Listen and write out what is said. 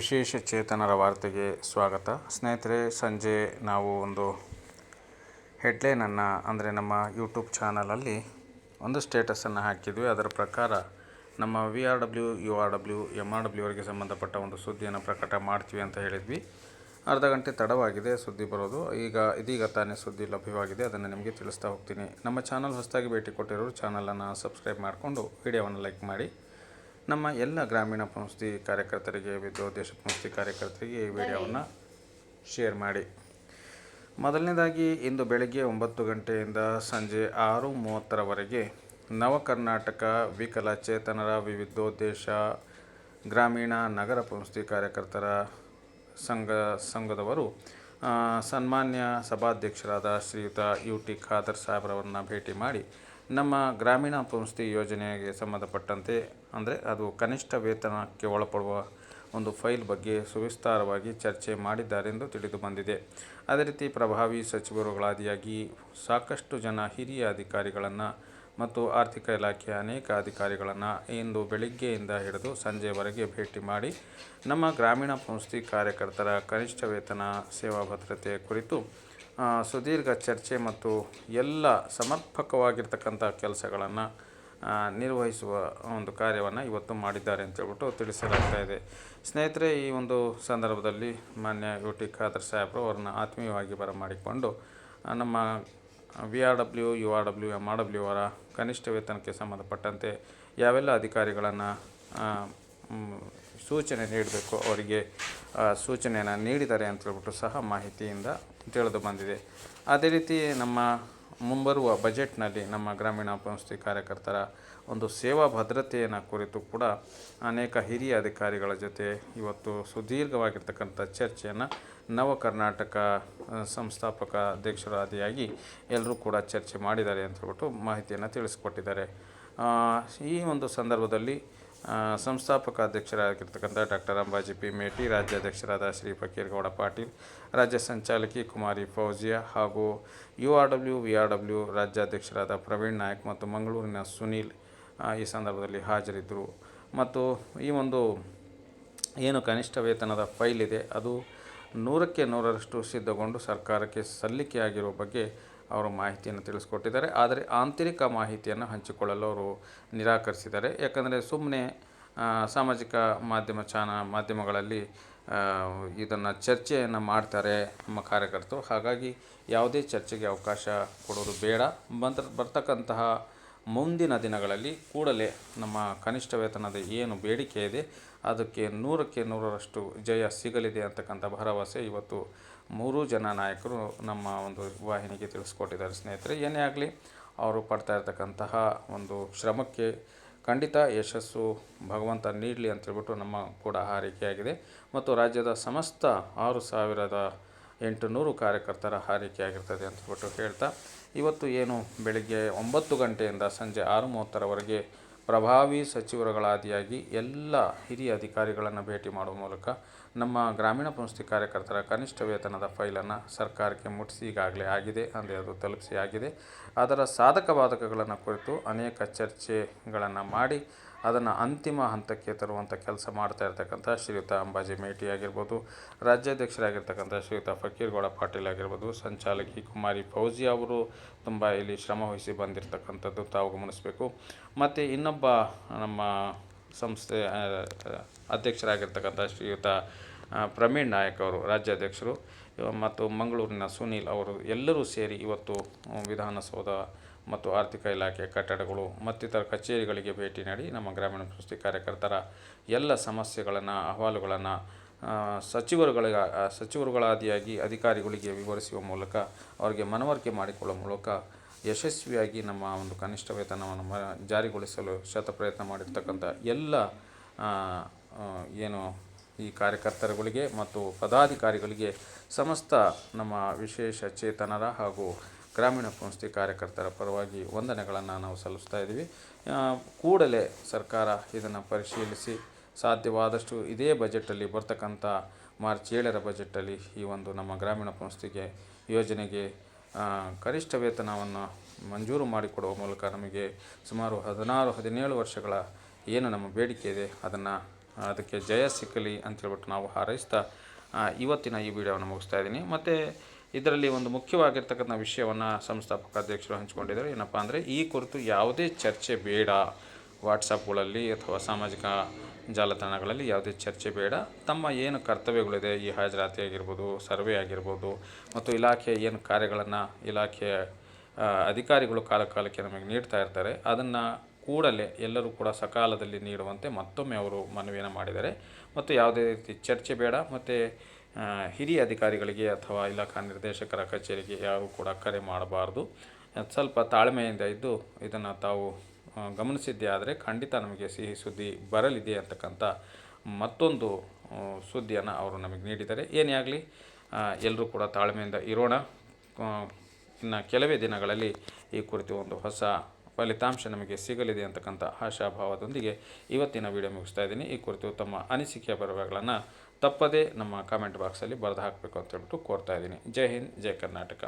ವಿಶೇಷ ಚೇತನರ ವಾರ್ತೆಗೆ ಸ್ವಾಗತ. ಸ್ನೇಹಿತರೆ, ಸಂಜೆ ನಾವು ಒಂದು ಹೆಡ್ಲೈನನ್ನು, ಅಂದರೆ ನಮ್ಮ ಯೂಟ್ಯೂಬ್ ಚಾನಲಲ್ಲಿ ಒಂದು ಸ್ಟೇಟಸನ್ನು ಹಾಕಿದ್ವಿ. ಅದರ ಪ್ರಕಾರ ನಮ್ಮ V R W, U R W, M R W ಅವರಿಗೆ ಸಂಬಂಧಪಟ್ಟ ಒಂದು ಸುದ್ದಿಯನ್ನು ಪ್ರಕಟ ಮಾಡ್ತೀವಿ ಅಂತ ಹೇಳಿದ್ವಿ. ಅರ್ಧ ಗಂಟೆ ತಡವಾಗಿದೆ ಸುದ್ದಿ ಬರೋದು. ಈಗ ಇದೀಗ ತಾನೇ ಸುದ್ದಿ ಲಭ್ಯವಾಗಿದೆ. ಅದನ್ನು ನಿಮಗೆ ತಿಳಿಸ್ತಾ ಹೋಗ್ತೀನಿ. ನಮ್ಮ ಚಾನಲ್ ಹೊಸದಾಗಿ ಭೇಟಿ ಕೊಟ್ಟಿರೋರು ಚಾನಲನ್ನು ಸಬ್ಸ್ಕ್ರೈಬ್ ಮಾಡಿಕೊಂಡು ವಿಡಿಯೋವನ್ನು ಲೈಕ್ ಮಾಡಿ. ನಮ್ಮ ಎಲ್ಲ ಗ್ರಾಮೀಣ ಪಂಕ್ತಿ ಕಾರ್ಯಕರ್ತರಿಗೆ ವಿದ್ಯೋದ್ದೇಶ ಪಂಕ್ತಿ ಕಾರ್ಯಕರ್ತರಿಗೆ ಈ ವಿಡಿಯೋವನ್ನು ಶೇರ್ ಮಾಡಿ. ಮೊದಲನೇದಾಗಿ, ಇಂದು ಬೆಳಗ್ಗೆ ಒಂಬತ್ತು ಗಂಟೆಯಿಂದ ಸಂಜೆ ಆರು ಮೂವತ್ತರವರೆಗೆ ನವ ಕರ್ನಾಟಕ ವಿಕಲಚೇತನರ ವಿವಿಧೋದ್ದೇಶ ಗ್ರಾಮೀಣ ನಗರ ಪಂಕ್ತಿ ಕಾರ್ಯಕರ್ತರ ಸಂಘ, ಸಂಘದವರು ಸನ್ಮಾನ್ಯ ಸಭಾಧ್ಯಕ್ಷರಾದ ಶ್ರೀಯುತ ಯು ಟಿ ಖಾದರ್ ಸಾಹೇಬ್ರವರನ್ನು ಭೇಟಿ ಮಾಡಿ ನಮ್ಮ ಗ್ರಾಮೀಣ ಸಂಸ್ಥೆ ಯೋಜನೆಗೆ ಸಂಬಂಧಪಟ್ಟಂತೆ, ಅಂದರೆ ಅದು ಕನಿಷ್ಠ ವೇತನಕ್ಕೆ ಒಳಪಡುವ ಒಂದು ಫೈಲ್ ಬಗ್ಗೆ ಸುವಿಸ್ತಾರವಾಗಿ ಚರ್ಚೆ ಮಾಡಿದ್ದಾರೆಂದು ತಿಳಿದು ಬಂದಿದೆ. ಅದೇ ರೀತಿ ಪ್ರಭಾವಿ ಸಚಿವರುಗಳಾದಿಯಾಗಿ ಸಾಕಷ್ಟು ಜನ ಹಿರಿಯ ಅಧಿಕಾರಿಗಳನ್ನು ಮತ್ತು ಆರ್ಥಿಕ ಇಲಾಖೆಯ ಅನೇಕ ಅಧಿಕಾರಿಗಳನ್ನು ಇಂದು ಬೆಳಿಗ್ಗೆಯಿಂದ ಹಿಡಿದು ಸಂಜೆವರೆಗೆ ಭೇಟಿ ಮಾಡಿ, ನಮ್ಮ ಗ್ರಾಮೀಣ ಸಂಸ್ಥೆ ಕಾರ್ಯಕರ್ತರ ಕನಿಷ್ಠ ವೇತನ ಸೇವಾ ಭದ್ರತೆ ಕುರಿತು ಸುದೀರ್ಘ ಚರ್ಚೆ ಮತ್ತು ಎಲ್ಲ ಸಮರ್ಪಕವಾಗಿರ್ತಕ್ಕಂಥ ಕೆಲಸಗಳನ್ನು ನಿರ್ವಹಿಸುವ ಒಂದು ಕಾರ್ಯವನ್ನು ಇವತ್ತು ಮಾಡಿದ್ದಾರೆ ಅಂತ ಹೇಳ್ಬಿಟ್ಟು ತಿಳಿಸಲಾಗ್ತಾ ಇದೆ. ಸ್ನೇಹಿತರೆ, ಈ ಒಂದು ಸಂದರ್ಭದಲ್ಲಿ ಮಾನ್ಯ ಯು ಟಿ ಖಾದರ್ ಸಾಹೇಬರು ಅವ್ರನ್ನ ಆತ್ಮೀಯವಾಗಿ ಬರಮಾಡಿಕೊಂಡು ನಮ್ಮ V R W, U R W, M R W ಅವರ ಕನಿಷ್ಠ ವೇತನಕ್ಕೆ ಸಂಬಂಧಪಟ್ಟಂತೆ ಯಾವೆಲ್ಲ ಅಧಿಕಾರಿಗಳನ್ನು ಸೂಚನೆ ನೀಡಬೇಕು, ಅವರಿಗೆ ಸೂಚನೆಯನ್ನು ನೀಡಿದ್ದಾರೆ ಅಂತೇಳ್ಬಿಟ್ಟು ಸಹ ಮಾಹಿತಿಯಿಂದ ತಿಳಿದು ಬಂದಿದೆ. ಅದೇ ರೀತಿ ನಮ್ಮ ಮುಂಬರುವ ಬಜೆಟ್ನಲ್ಲಿ ನಮ್ಮ ಗ್ರಾಮೀಣ ಪಂಕ್ತಿ ಕಾರ್ಯಕರ್ತರ ಒಂದು ಸೇವಾ ಭದ್ರತೆಯನ್ನು ಕುರಿತು ಕೂಡ ಅನೇಕ ಹಿರಿಯ ಅಧಿಕಾರಿಗಳ ಜೊತೆ ಇವತ್ತು ಸುದೀರ್ಘವಾಗಿರ್ತಕ್ಕಂಥ ಚರ್ಚೆಯನ್ನು ನವ ಕರ್ನಾಟಕ ಸಂಸ್ಥಾಪಕ ಅಧ್ಯಕ್ಷರಾದಿಯಾಗಿ ಎಲ್ಲರೂ ಕೂಡ ಚರ್ಚೆ ಮಾಡಿದ್ದಾರೆ ಅಂತ ಹೇಳ್ಬಿಟ್ಟು ಮಾಹಿತಿಯನ್ನು ತಿಳಿಸ್ಕೊಟ್ಟಿದ್ದಾರೆ. ಈ ಒಂದು ಸಂದರ್ಭದಲ್ಲಿ ಸಂಸ್ಥಾಪಕ ಅಧ್ಯಕ್ಷರಾಗಿರ್ತಕ್ಕಂಥ ಡಾಕ್ಟರ್ ಅಂಬಾಜಿ ಪಿ ಮೇಟಿ, ರಾಜ್ಯಾಧ್ಯಕ್ಷರಾದ ಶ್ರೀ ಫಕೀರ್ಗೌಡ ಪಾಟೀಲ್, ರಾಜ್ಯ ಸಂಚಾಲಕಿ ಕುಮಾರಿ ಫೌಜಿಯಾ ಹಾಗೂ U R W, V R W ರಾಜ್ಯಾಧ್ಯಕ್ಷರಾದ Praveen Nayak ಮತ್ತು ಮಂಗಳೂರಿನ ಸುನೀಲ್ ಈ ಸಂದರ್ಭದಲ್ಲಿ ಹಾಜರಿದ್ದರು. ಮತ್ತು ಈ ಒಂದು ಏನು ಕನಿಷ್ಠ ವೇತನದ ಫೈಲ್ ಇದೆ, ಅದು ನೂರಕ್ಕೆ ನೂರರಷ್ಟು ಸಿದ್ಧಗೊಂಡು ಸರ್ಕಾರಕ್ಕೆ ಸಲ್ಲಿಕೆಯಾಗಿರುವ ಬಗ್ಗೆ ಅವರು ಮಾಹಿತಿಯನ್ನು ತಿಳಿಸ್ಕೊಟ್ಟಿದ್ದಾರೆ. ಆದರೆ ಆಂತರಿಕ ಮಾಹಿತಿಯನ್ನು ಹಂಚಿಕೊಳ್ಳಲು ಅವರು ನಿರಾಕರಿಸಿದ್ದಾರೆ. ಯಾಕಂದರೆ ಸುಮ್ಮನೆ ಸಾಮಾಜಿಕ ಮಾಧ್ಯಮ ಚಾನ, ಮಾಧ್ಯಮಗಳಲ್ಲಿ ಇದನ್ನು ಚರ್ಚೆಯನ್ನು ಮಾಡ್ತಾರೆ ನಮ್ಮ ಕಾರ್ಯಕರ್ತರು. ಹಾಗಾಗಿ ಯಾವುದೇ ಚರ್ಚೆಗೆ ಅವಕಾಶ ಕೊಡೋದು ಬೇಡ. ಬಂದ ಬರ್ತಕ್ಕಂತಹ ಮುಂದಿನ ದಿನಗಳಲ್ಲಿ ಕೂಡಲೇ ನಮ್ಮ ಕನಿಷ್ಠ ವೇತನದ ಏನು ಬೇಡಿಕೆ ಇದೆ, ಅದಕ್ಕೆ ನೂರಕ್ಕೆ ನೂರರಷ್ಟು ಜಯ ಸಿಗಲಿದೆ ಅಂತಕ್ಕಂಥ ಭರವಸೆ ಇವತ್ತು ಮೂರೂ ಜನ ನಾಯಕರು ನಮ್ಮ ಒಂದು ವಾಹಿನಿಗೆ ತಿಳಿಸ್ಕೊಟ್ಟಿದ್ದಾರೆ. ಸ್ನೇಹಿತರೆ, ಏನೇ ಆಗಲಿ ಅವರು ಪಡ್ತಾ ಇರತಕ್ಕಂತಹ ಒಂದು ಶ್ರಮಕ್ಕೆ ಖಂಡಿತ ಯಶಸ್ಸು ಭಗವಂತ ನೀಡಲಿ ಅಂತೇಳ್ಬಿಟ್ಟು ನಮ್ಮ ಕೂಡ ಹಾರೈಕೆಯಾಗಿದೆ. ಮತ್ತು ರಾಜ್ಯದ ಸಮಸ್ತ ಆರು ಸಾವಿರದ ಎಂಟುನೂರು ಕಾರ್ಯಕರ್ತರ ಹಾರೈಕೆಯಾಗಿರ್ತದೆ ಅಂತೇಳ್ಬಿಟ್ಟು ಹೇಳ್ತಾ ಇವತ್ತು ಏನು? ಬೆಳಿಗ್ಗೆ ಒಂಬತ್ತು ಗಂಟೆಯಿಂದ ಸಂಜೆ ಆರು ಮೂವತ್ತರವರೆಗೆ ಪ್ರಭಾವಿ ಸಚಿವರುಗಳಾದಿಯಾಗಿ ಎಲ್ಲ ಹಿರಿಯ ಅಧಿಕಾರಿಗಳನ್ನು ಭೇಟಿ ಮಾಡುವ ಮೂಲಕ ನಮ್ಮ ಗ್ರಾಮೀಣ ಪ್ರಸ್ತಿ ಕಾರ್ಯಕರ್ತರ ಕನಿಷ್ಠ ವೇತನದ ಫೈಲನ್ನು ಸರ್ಕಾರಕ್ಕೆ ಮುಟ್ಟಿಸಿ ಈಗಾಗಲೇ ಆಗಿದೆ ಅಂದರೆ ಅದು ತಲುಪಿಸಿ ಆಗಿದೆ. ಅದರ ಸಾಧಕ ಬಾಧಕಗಳನ್ನು ಕುರಿತು ಅನೇಕ ಚರ್ಚೆಗಳನ್ನು ಮಾಡಿ ಅದನ್ನು ಅಂತಿಮ ಹಂತಕ್ಕೆ ತರುವಂಥ ಕೆಲಸ ಮಾಡ್ತಾ ಇರ್ತಕ್ಕಂಥ ಶ್ರೀಯುತ ಅಂಬಾಜಿ ಮೇಟಿ ಆಗಿರ್ಬೋದು, ರಾಜ್ಯಾಧ್ಯಕ್ಷರಾಗಿರ್ತಕ್ಕಂಥ ಶ್ರೀಯುತ ಫಕೀರ್ಗೌಡ ಪಾಟೀಲ್ ಆಗಿರ್ಬೋದು, ಸಂಚಾಲಕಿ ಕುಮಾರಿ ಫೌಜಿ ಅವರು ತುಂಬ ಇಲ್ಲಿ ಶ್ರಮ ವಹಿಸಿ ಬಂದಿರತಕ್ಕಂಥದ್ದು ತಾವು ಗಮನಿಸಬೇಕು. ಮತ್ತು ಇನ್ನೊಬ್ಬ ನಮ್ಮ ಸಂಸ್ಥೆ ಅಧ್ಯಕ್ಷರಾಗಿರ್ತಕ್ಕಂಥ ಶ್ರೀಯುತ ಪ್ರವೀಣ್ ನಾಯಕ್ ಅವರು, ರಾಜ್ಯಾಧ್ಯಕ್ಷರು, ಮತ್ತು ಮಂಗಳೂರಿನ ಸುನೀಲ್ ಅವರು ಎಲ್ಲರೂ ಸೇರಿ ಇವತ್ತು ವಿಧಾನಸೌಧ ಮತ್ತು ಆರ್ಥಿಕ ಇಲಾಖೆ ಕಟ್ಟಡಗಳು ಮತ್ತಿತರ ಕಚೇರಿಗಳಿಗೆ ಭೇಟಿ ನೀಡಿ ನಮ್ಮ ಗ್ರಾಮೀಣ ಅಭಿವೃದ್ಧಿ ಕಾರ್ಯಕರ್ತರ ಎಲ್ಲ ಸಮಸ್ಯೆಗಳನ್ನು ಅಹವಾಲುಗಳನ್ನು ಸಚಿವರುಗಳ ಆ, ಸಚಿವರುಗಳಾದಿಯಾಗಿ ಅಧಿಕಾರಿಗಳಿಗೆ ವಿವರಿಸುವ ಮೂಲಕ ಅವರಿಗೆ ಮನವರಿಕೆ ಮಾಡಿಕೊಳ್ಳುವ ಮೂಲಕ ಯಶಸ್ವಿಯಾಗಿ ನಮ್ಮ ಒಂದು ಕನಿಷ್ಠ ವೇತನವನ್ನು ಮ ಜಾರಿಗೊಳಿಸಲು ಶತ ಪ್ರಯತ್ನ ಮಾಡಿರ್ತಕ್ಕಂಥ ಎಲ್ಲ ಏನು ಈ ಕಾರ್ಯಕರ್ತರುಗಳಿಗೆ ಮತ್ತು ಪದಾಧಿಕಾರಿಗಳಿಗೆ ಸಮಸ್ತ ನಮ್ಮ ವಿಶೇಷ ಚೇತನರ ಹಾಗೂ ಗ್ರಾಮೀಣ ಸಂಸ್ಥೆ ಕಾರ್ಯಕರ್ತರ ಪರವಾಗಿ ವಂದನೆಗಳನ್ನು ನಾವು ಸಲ್ಲಿಸ್ತಾ ಇದ್ದೀವಿ. ಕೂಡಲೇ ಸರ್ಕಾರ ಇದನ್ನು ಪರಿಶೀಲಿಸಿ ಸಾಧ್ಯವಾದಷ್ಟು ಇದೇ ಬಜೆಟಲ್ಲಿ ಬರ್ತಕ್ಕಂಥ ಮಾರ್ಚ್ ಏಳರ ಬಜೆಟಲ್ಲಿ ಈ ಒಂದು ನಮ್ಮ ಗ್ರಾಮೀಣ ಸಂಸ್ಥೆಗೆ ಯೋಜನೆಗೆ ಕನಿಷ್ಠ ವೇತನವನ್ನು ಮಂಜೂರು ಮಾಡಿಕೊಡುವ ಮೂಲಕ ನಮಗೆ ಸುಮಾರು ಹದಿನಾರು, ಹದಿನೇಳು ವರ್ಷಗಳ ಏನು ನಮ್ಮ ಬೇಡಿಕೆ ಇದೆ, ಅದನ್ನು ಅದಕ್ಕೆ ಜಯ ಸಿಕ್ಕಲಿ ಅಂತೇಳ್ಬಿಟ್ಟು ನಾವು ಹಾರೈಸ್ತಾ ಇವತ್ತಿನ ಈ ವಿಡಿಯೋವನ್ನು ಮುಗಿಸ್ತಾ ಇದ್ದೀನಿ. ಮತ್ತು ಇದರಲ್ಲಿ ಒಂದು ಮುಖ್ಯವಾಗಿರ್ತಕ್ಕಂಥ ವಿಷಯವನ್ನು ಸಂಸ್ಥಾಪಕ ಅಧ್ಯಕ್ಷರು ಹಂಚಿಕೊಂಡಿದ್ದಾರೆ. ಏನಪ್ಪ ಅಂದರೆ ಈ ಕುರಿತು ಯಾವುದೇ ಚರ್ಚೆ ಬೇಡ. ವಾಟ್ಸಪ್ಗಳಲ್ಲಿ ಅಥವಾ ಸಾಮಾಜಿಕ ಜಾಲತಾಣಗಳಲ್ಲಿ ಯಾವುದೇ ಚರ್ಚೆ ಬೇಡ. ತಮ್ಮ ಏನು ಕರ್ತವ್ಯಗಳಿದೆ, ಈ ಹಾಜರಾತಿ ಆಗಿರ್ಬೋದು, ಸರ್ವೆ ಆಗಿರ್ಬೋದು, ಮತ್ತು ಇಲಾಖೆಯ ಏನು ಕಾರ್ಯಗಳನ್ನು ಇಲಾಖೆಯ ಅಧಿಕಾರಿಗಳು ಕಾಲಕಾಲಕ್ಕೆ ನಮಗೆ ನೀಡ್ತಾ ಇರ್ತಾರೆ. ಅದನ್ನು ಕೂಡಲೇ ಎಲ್ಲರೂ ಕೂಡ ಸಕಾಲದಲ್ಲಿ ನೀಡುವಂತೆ ಮತ್ತೊಮ್ಮೆ ಅವರು ಮನವಿಯನ್ನು ಮಾಡಿದ್ದಾರೆ. ಮತ್ತು ಯಾವುದೇ ರೀತಿ ಚರ್ಚೆ ಬೇಡ. ಮತ್ತು ಹಿರಿಯ ಅಧಿಕಾರಿಗಳಿಗೆ ಅಥವಾ ಇಲಾಖಾ ನಿರ್ದೇಶಕರ ಕಚೇರಿಗೆ ಯಾರು ಕೂಡ ಕರೆ ಮಾಡಬಾರ್ದು. ಸ್ವಲ್ಪ ತಾಳ್ಮೆಯಿಂದ ಇದ್ದು ಇದನ್ನು ತಾವು ಗಮನಿಸಿದ್ದೆ ಆದರೆ ಖಂಡಿತ ನಮಗೆ ಸಿಹಿ ಸುದ್ದಿ ಬರಲಿದೆ ಅಂತಕ್ಕಂಥ ಮತ್ತೊಂದು ಸುದ್ದಿಯನ್ನು ಅವರು ನಮಗೆ ನೀಡಿದ್ದಾರೆ. ಏನೇ ಆಗಲಿ ಎಲ್ಲರೂ ಕೂಡ ತಾಳ್ಮೆಯಿಂದ ಇರೋಣ. ಇನ್ನು ಕೆಲವೇ ದಿನಗಳಲ್ಲಿ ಈ ಕುರಿತು ಒಂದು ಹೊಸ ಫಲಿತಾಂಶ ನಮಗೆ ಸಿಗಲಿದೆ ಅಂತಕ್ಕಂಥ ಆಶಾಭಾವದೊಂದಿಗೆ ಇವತ್ತಿನ ವಿಡಿಯೋ ಮುಗಿಸ್ತಾ ಇದ್ದೀನಿ. ಈ ಕುರಿತು ತಮ್ಮ ಅನಿಸಿಕೆಯ ಬರಹಗಳನ್ನು ತಪ್ಪದೇ ನಮ್ಮ ಕಾಮೆಂಟ್ ಬಾಕ್ಸಲ್ಲಿ ಬರೆದು ಹಾಕಬೇಕು ಅಂತ ಹೇಳ್ಬಿಟ್ಟು ಕೋರ್ತಾ ಇದ್ದೀನಿ. ಜೈ ಹಿಂದ್ ಜೈ ಕರ್ನಾಟಕ.